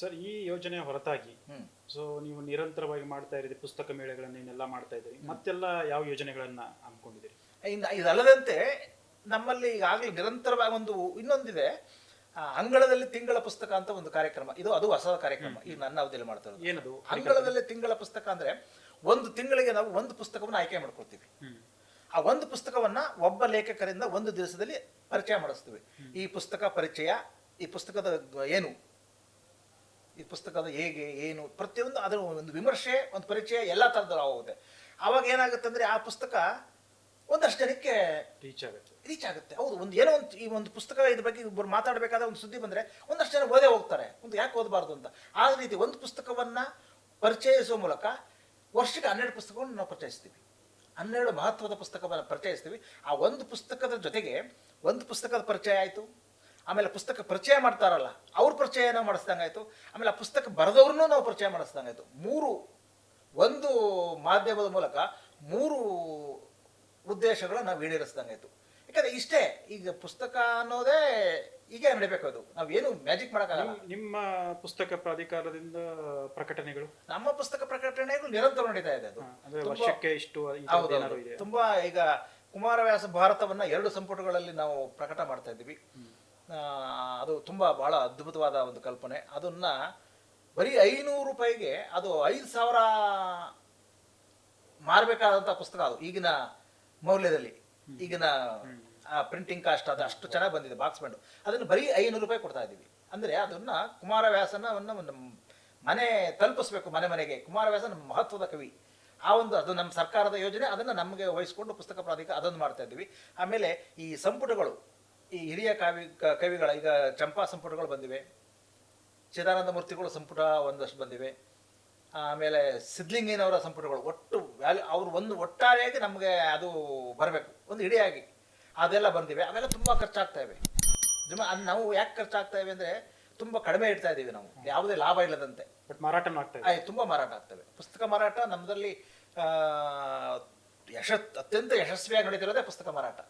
Sir ಈ ಯೋಜನೆ ಹೊರತಾಗಿ. ಸೊ ನೀವು ನಿರಂತರವಾಗಿ ಮಾಡ್ತಾ ಇದ್ದೀರಿ ಪುಸ್ತಕ ಮೇಳೆಗಳನ್ನ ಇನ್ನೆಲ್ಲ ಮಾಡ್ತಾ ಇದ್ದೀರಿ. ಮತ್ತೆಲ್ಲ ಯಾವ ಯೋಜನೆಗಳನ್ನ ಹಮ್ಮಿಕೊಂಡಿದ್ದೀರಿ? ಇನ್ನು ಇದಲ್ಲದಂತೆ ನಮ್ಮಲ್ಲಿ ಈಗಾಗಲೇ ನಿರಂತರವಾಗಿ ಒಂದು ಇನ್ನೊಂದಿದೆ. ಆ, ಅಂಗಳದಲ್ಲಿ ತಿಂಗಳ ಪುಸ್ತಕ ಅಂತ ಒಂದು ಕಾರ್ಯಕ್ರಮ. ಇದು ಅದು ಹೊಸ ಕಾರ್ಯಕ್ರಮ. ಈಗ ನನ್ನ ಅವಧಿಯಲ್ಲಿ ಮಾಡ್ತಾ ಇರೋದು. ಏನದು? ಅಂಗಳದಲ್ಲಿ ತಿಂಗಳ ಪುಸ್ತಕ ಅಂದ್ರೆ ಒಂದು ತಿಂಗಳಿಗೆ ನಾವು ಒಂದು ಪುಸ್ತಕವನ್ನು ಆಯ್ಕೆ ಮಾಡ್ಕೊಳ್ತೀವಿ. ಆ ಒಂದು ಪುಸ್ತಕವನ್ನ ಒಬ್ಬ ಲೇಖಕರಿಂದ ಒಂದು ದಿವಸದಲ್ಲಿ ಪರಿಚಯ ಮಾಡಿಸ್ತೀವಿ. ಈ ಪುಸ್ತಕ ಪರಿಚಯ ಈ ಪುಸ್ತಕದ ಏನು ಈ ಪುಸ್ತಕದ ಹೇಗೆ ಏನು ಪ್ರತಿಯೊಂದು ಅದರ ಒಂದು ವಿಮರ್ಶೆ ಒಂದು ಪರಿಚಯ ಎಲ್ಲ ಥರದ್ದು ಹೋಗುತ್ತೆ ಆವಾಗ ಏನಾಗುತ್ತೆ ಅಂದರೆ ಆ ಪುಸ್ತಕ ಒಂದಷ್ಟು ಜನಕ್ಕೆ ರೀಚ್ ಆಗುತ್ತೆ. ರೀಚ್ ಆಗುತ್ತೆ. ಹೌದು ಒಂದು ಏನೋ ಒಂದು ಈ ಒಂದು ಪುಸ್ತಕ ಇದ್ರ ಬಗ್ಗೆ ಒಬ್ಬರು ಮಾತಾಡಬೇಕಾದ ಒಂದು ಸುದ್ದಿ ಬಂದರೆ ಒಂದಷ್ಟು ಜನ ಓದೇ ಹೋಗ್ತಾರೆ. ಒಂದು ಯಾಕೆ ಓದಬಾರ್ದು ಅಂತ. ಆ ರೀತಿ ಒಂದು ಪುಸ್ತಕವನ್ನು ಪರಿಚಯಿಸುವ ಮೂಲಕ ವರ್ಷಕ್ಕೆ ಹನ್ನೆರಡು ಪುಸ್ತಕವನ್ನು ನಾವು ಪರಿಚಯಿಸ್ತೀವಿ. ಹನ್ನೆರಡು ಮಹತ್ವದ ಪುಸ್ತಕವನ್ನು ಪರಿಚಯಿಸ್ತೀವಿ. ಆ ಒಂದು ಪುಸ್ತಕದ ಜೊತೆಗೆ ಒಂದು ಪುಸ್ತಕದ ಪರಿಚಯ ಆಯಿತು. ಆಮೇಲೆ ಪುಸ್ತಕ ಪರಿಚಯ ಮಾಡ್ತಾರಲ್ಲ ಅವ್ರ ಪರಿಚಯನ ಮಾಡಿಸ್ದಂಗಾಯ್ತು ಆಮೇಲೆ ಆ ಪುಸ್ತಕ ಬರೆದವ್ರನ್ನು ನಾವು ಪರಿಚಯ ಮಾಡಿಸ್ದಂಗಾಯ್ತು ಮೂರು ಒಂದು ಮಾಧ್ಯಮದ ಮೂಲಕ ಮೂರು ಉದ್ದೇಶಗಳನ್ನ ನಾವು ಈಡೇರಿಸ್ದಂಗಾಯ್ತು ಯಾಕಂದ್ರೆ ಇಷ್ಟೇ ಈಗ ಪುಸ್ತಕ ಅನ್ನೋದೇ ಹೀಗೆ ನಡಿಬೇಕು ಅದು. ನಾವೇನು ಮ್ಯಾಜಿಕ್ ಮಾಡೋಕ್ಕಾಗಲ್ಲ. ನಿಮ್ಮ ಪುಸ್ತಕ ಪ್ರಾಧಿಕಾರದಿಂದ ಪ್ರಕಟಣೆಗಳು? ನಮ್ಮ ಪುಸ್ತಕ ಪ್ರಕಟಣೆಗಳು ನಿರಂತರ ನಡೀತಾ ಇದೆ ಅದು. ವರ್ಷಕ್ಕೆ ಇಷ್ಟು ತುಂಬಾ ಈಗ ಕುಮಾರವ್ಯಾಸ ಭಾರತವನ್ನ ಎರಡು ಸಂಪುಟಗಳಲ್ಲಿ ನಾವು ಪ್ರಕಟ ಮಾಡ್ತಾ ಇದ್ದೀವಿ. ಅದು ತುಂಬ ಬಹಳ ಅದ್ಭುತವಾದ ಒಂದು ಕಲ್ಪನೆ. ಅದನ್ನ ಬರೀ ಐನೂರು ರೂಪಾಯಿಗೆ ಅದು ಐದು ಸಾವಿರ ಮಾರಬೇಕಾದಂಥ ಪುಸ್ತಕ ಅದು ಈಗಿನ ಮೌಲ್ಯದಲ್ಲಿ. ಈಗಿನ ಪ್ರಿಂಟಿಂಗ್ ಕಾಸ್ಟ್ ಅದು ಅಷ್ಟು ಚೆನ್ನಾಗಿ ಬಂದಿದೆ ಬಾಕ್ಸ್ ಬ್ಯಾಂಡು ಅದನ್ನು ಬರೀ ಐನೂರು ರೂಪಾಯಿ ಕೊಡ್ತಾ ಇದ್ದೀವಿ. ಅಂದರೆ ಅದನ್ನ ಕುಮಾರವ್ಯಾಸನವನ್ನು ಒಂದು ಮನೆ ತಲುಪಿಸ್ಬೇಕು ಮನೆ ಮನೆಗೆ. ಕುಮಾರವ್ಯಾಸನ ಮಹತ್ವದ ಕವಿ. ಆ ಒಂದು ಅದು ನಮ್ಮ ಸರ್ಕಾರದ ಯೋಜನೆ ಅದನ್ನು ನಮಗೆ ವಹಿಸ್ಕೊಂಡು ಪುಸ್ತಕ ಪ್ರಾಧಿಕಾರ ಅದನ್ನು ಮಾಡ್ತಾ ಇದ್ದೀವಿ. ಆಮೇಲೆ ಈ ಸಂಪುಟಗಳು ಈ ಹಿರಿಯ ಕಾವಿ ಕ- ಕವಿಗಳ ಈಗ ಚಂಪಾ ಸಂಪುಟಗಳು ಬಂದಿವೆ. ಚಿದಾನಂದ ಮೂರ್ತಿಗಳು ಸಂಪುಟ ಒಂದಷ್ಟು ಬಂದಿವೆ. ಆಮೇಲೆ ಸಿದ್ಲಿಂಗೇನವರ ಸಂಪುಟಗಳು ಒಟ್ಟು ವ್ಯಾಲ್ಯೂ ಅವರು ಒಂದು ಒಟ್ಟಾರೆಯಾಗಿ ನಮಗೆ ಅದು ಬರಬೇಕು. ಒಂದು ಇಡಿಯಾಗಿ ಅದೆಲ್ಲ ಬಂದಿವೆ. ಅವೆಲ್ಲ ತುಂಬ ಖರ್ಚಾಗ್ತಾ ಇವೆ. ಜಮ- ಅದ್ ನಾವು ಯಾಕೆ ಖರ್ಚಾಗ್ತಾ ಇವೆ ಅಂದರೆ ತುಂಬ ಕಡಿಮೆ ಇಡ್ತಾ ಇದ್ದೀವಿ ನಾವು. ಯಾವುದೇ ಲಾಭ ಇಲ್ಲದಂತೆ. ಬಟ್ ಮಾರಾಟ ಮಾಡ್ತೇವೆ ತುಂಬ ಮಾರಾಟ ಆಗ್ತವೆ. ಪುಸ್ತಕ ಮಾರಾಟ ನಮ್ಮದಲ್ಲಿ ಯಶಸ್ ಅತ್ಯಂತ ಯಶಸ್ವಿಯಾಗಿ ನಡೀತಿರೋದೇ ಪುಸ್ತಕ ಮಾರಾಟ.